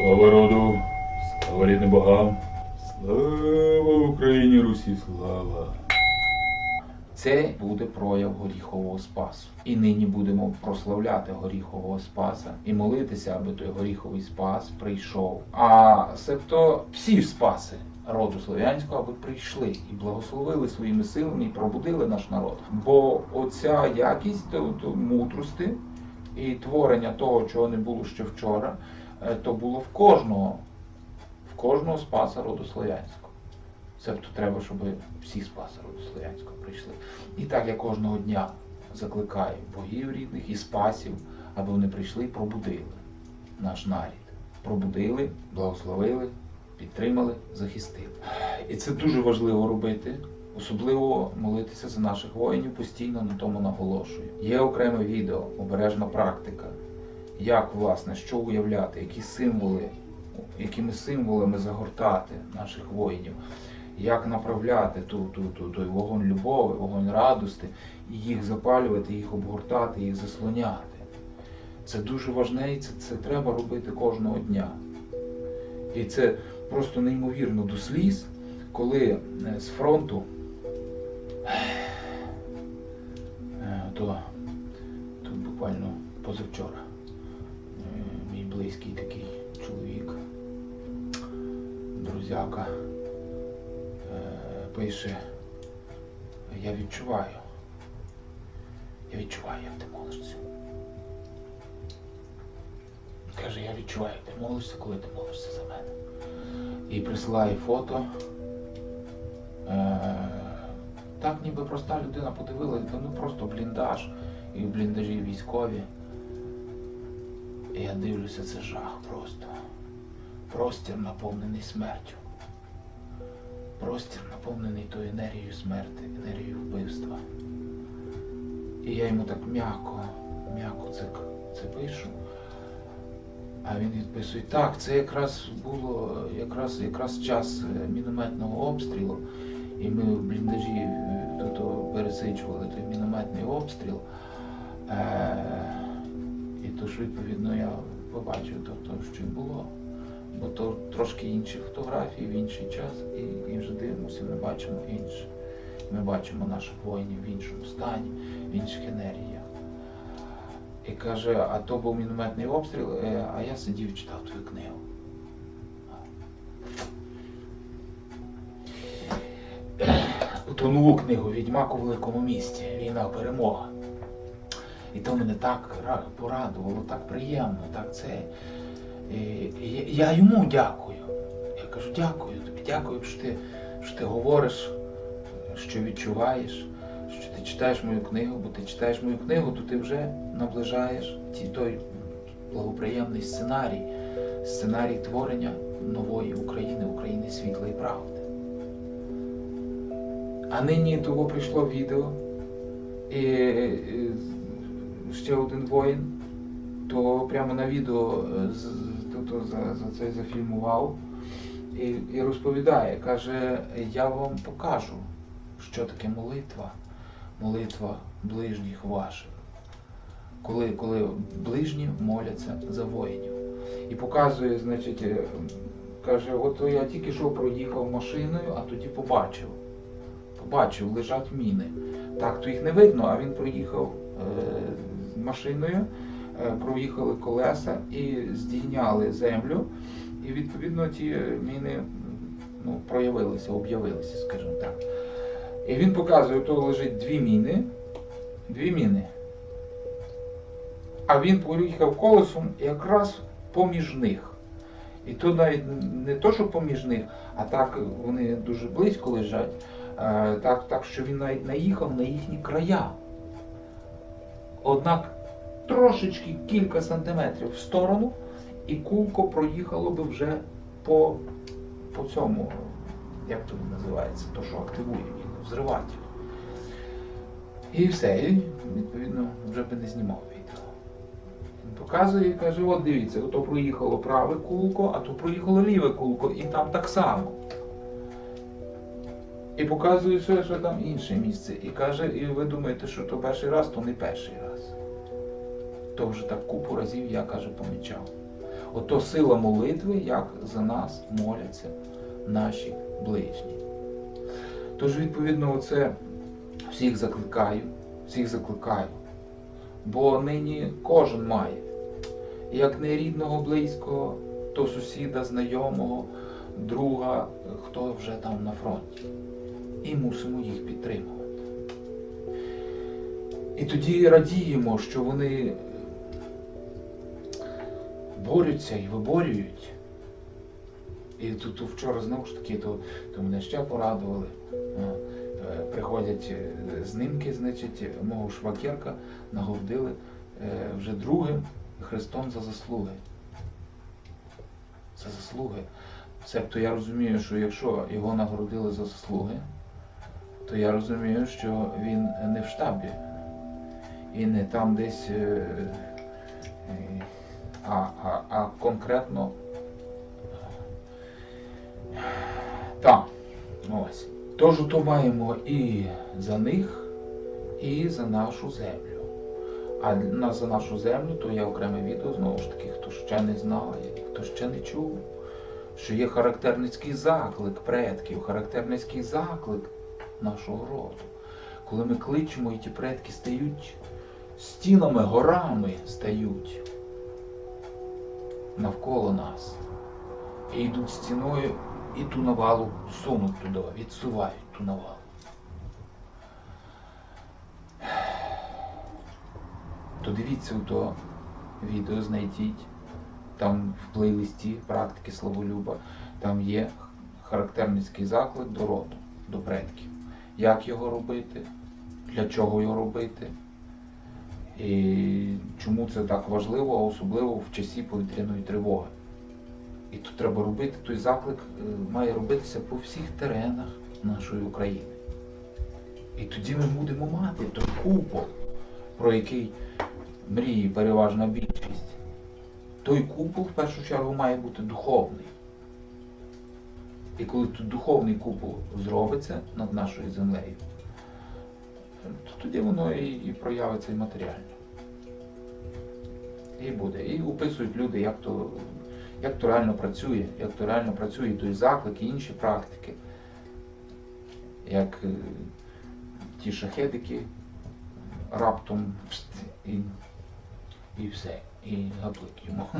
Слава роду, слава рідним богам, слава Україні, Русі, слава. Це буде прояв горіхового спасу. І нині будемо прославляти горіхового спаса і молитися, аби той горіховий спас прийшов. А себто всі спаси роду слов'янського, аби прийшли і благословили своїми силами і пробудили наш народ. Бо оця якість мудрости і творення того, чого не було ще вчора, то було в кожного, в кожного спаса роду слов'янського. Себто треба, щоб всі спаси роду слов'янського прийшли. І так я кожного дня закликаю богів рідних і спасів, аби вони прийшли і пробудили наш нарід. Пробудили, благословили, підтримали, захистили. І це дуже важливо робити. Особливо молитися за наших воїнів, постійно на тому наголошую. Є окреме відео, обережна практика, як власне що уявляти, які символи, якими символами загортати наших воїнів як направляти ту, ту, ту, той вогонь любові, вогонь радости, і їх запалювати, їх обгортати, їх заслоняти. Це дуже важне і це, це треба робити кожного дня. І це просто неймовірно до сліз, коли е, з фронту друзяка е, пише, я відчуваю. Я відчуваю, як ти молишся. Каже, я відчуваю, як ти молишся, коли ти молишся за мене. І присилає фото. Е, так ніби проста людина подивилась, та ну просто бліндаж, і в бліндажі військові. І я дивлюся, це жах просто. Простір наповнений смертю. Простір наповнений тою енергією смерти, енергією вбивства. І я йому так м'яко, м'яко це, це пишу. А він відписує, так, це якраз було якраз, якраз час е, мінометного обстрілу. І ми в бліндажі е, тут пересичували той мінометний обстріл. Е- і то ж відповідно я побачив то, то, що й було. Бо то трошки інші фотографії в інший час, і, і вже дивимося, ми бачимо інше. Ми бачимо наших воїнів в іншому стані, в інших енергіях. І каже, а то був мінометний обстріл, е, а я сидів і читав твою книгу. Ту нову книгу Відьмак у великому місті. Війна перемога. І то мене так порадувало, так приємно, так це. Я- йому дякую. Я кажу, дякую тобі, дякую, що ти, що ти говориш, що відчуваєш, що ти читаєш мою книгу, бо ти читаєш мою книгу, то ти вже наближаєш ті, той благоприємний сценарій, сценарій творення нової України, України світла і правди. А нині того прийшло відео, і, ще один воїн, то прямо на відео то, то за, за це зафільмував і, і розповідає, каже, я вам покажу, що таке молитва, молитва ближніх ваших. Коли, коли ближні моляться за воїнів. І показує, значить, е, каже, от я тільки що проїхав машиною, а тоді побачив. Побачив, лежать міни. Так, то їх не видно, а він проїхав е, машиною, проїхали колеса і здійняли землю. І відповідно ті е, міни ну, проявилися, об'явилися, скажімо так. І він показує, то лежить дві міни, дві міни. А він проїхав колесом якраз поміж них. І то навіть не то, що поміж них, а так вони дуже близько лежать, е, так, так що він навіть наїхав на їхні края. Однак трошечки кілька сантиметрів в сторону, і кулко проїхало би вже по, по цьому, як то називається, то, що активує він, взриватель. І все, і відповідно вже би не знімав відео. Він показує і каже, от дивіться, ото проїхало праве кулко, а то проїхало ліве кулко, і там так само. І показує, що там інше місце. І каже, і ви думаєте, що то перший раз, то не перший раз. То вже так купу разів я каже, помічав. Ото сила молитви, як за нас моляться наші ближні. Тож, відповідно, оце всіх закликаю, всіх закликаю. Бо нині кожен має. Як не рідного, близького, то сусіда, знайомого, друга, хто вже там на фронті. І мусимо їх підтримувати. І тоді радіємо, що вони борються і виборюють. І тут вчора знову ж таки, то, то мене ще порадували. Е, Приходять е, знімки, значить, мого швакерка нагордили е, вже другим Христом за заслуги. За заслуги. Себто я розумію, що якщо його нагородили за заслуги, то я розумію, що він не в штабі і не там десь, а, а, а конкретно там. Ось. Тож то маємо і за них, і за нашу землю. А на, за нашу землю то є окреме відео, знову ж таки, хто ще не знає, хто ще не чув, що є характерницький заклик предків, характерницький заклик нашого роду. Коли ми кличемо, і ті предки стають стінами, горами стають навколо нас. І йдуть стіною і ту навалу сунуть туди, відсувають ту навалу. То дивіться то відео, знайдіть. Там в плейлисті практики Славолюба, там є характерницький заклик до роду, до предків. Як його робити, для чого його робити. І чому це так важливо, особливо в часі повітряної тривоги. І тут треба робити, той заклик е, має робитися по всіх теренах нашої України. І тоді ми будемо мати той купол, про який мріє переважна більшість. Той купол в першу чергу має бути духовний. І коли тут духовний купол зробиться над нашою землею, то тоді воно і, і проявиться і матеріально. І буде. І описують люди, як то, як то реально працює, як то реально працює той заклик і інші практики. Як е, ті шахедики раптом і, і все. І гаплик йому.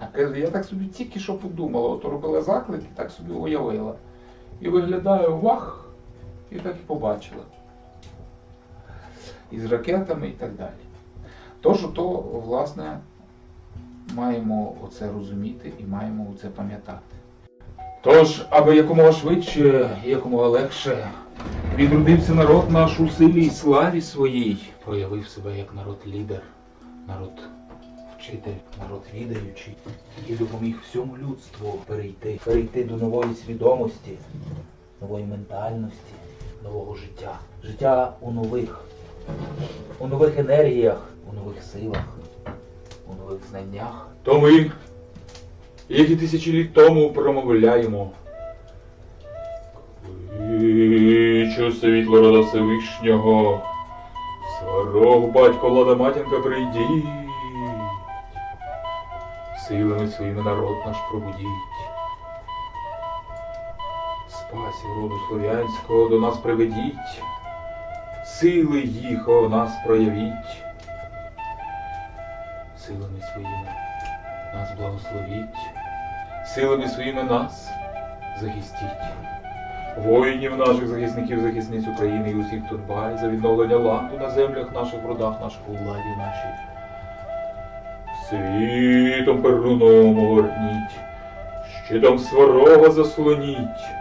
А каже, я так собі тільки що подумала, от робила заклик і так собі уявила. І виглядаю вах, і так і побачила. І з ракетами і так далі. Тож, то, власне, маємо оце розуміти і маємо оце пам'ятати. Тож, аби якомога швидше якомога легше відродився народ наш у силі і славі своїй, проявив себе як народ-лідер, народ вчитель, народ відаючий, і допоміг всьому людству перейти, перейти до нової свідомості, нової ментальності, нового життя. Життя у нових, у нових енергіях, у нових силах, у нових знаннях. То ми, як і тисячі літ тому, промовляємо. Кличу світло рода Всевишнього, сварог батько влада матінка прийдіть, силами своїми народ наш пробудіть. Спасів роду слов'янського до нас приведіть, сили їх о нас проявіть, силами своїми нас благословіть, силами своїми нас захистіть. Воїнів наших захисників, захисниць України і усіх, хто дбає за відновлення ладу на землях наших, в родах наших, у владі нашій. Світом перуном огорніть, щитом сварога заслоніть,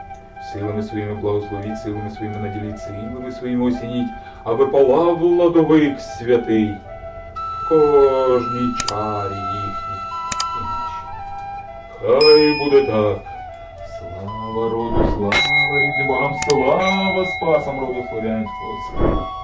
силами своїми благословіть, силами своїми наділіть, силами своїми осініть, аби палав ладовик святий в кожній чарі їхній. Хай буде так. Слава роду, слава рідним богам, слава спасам роду славянського. слава.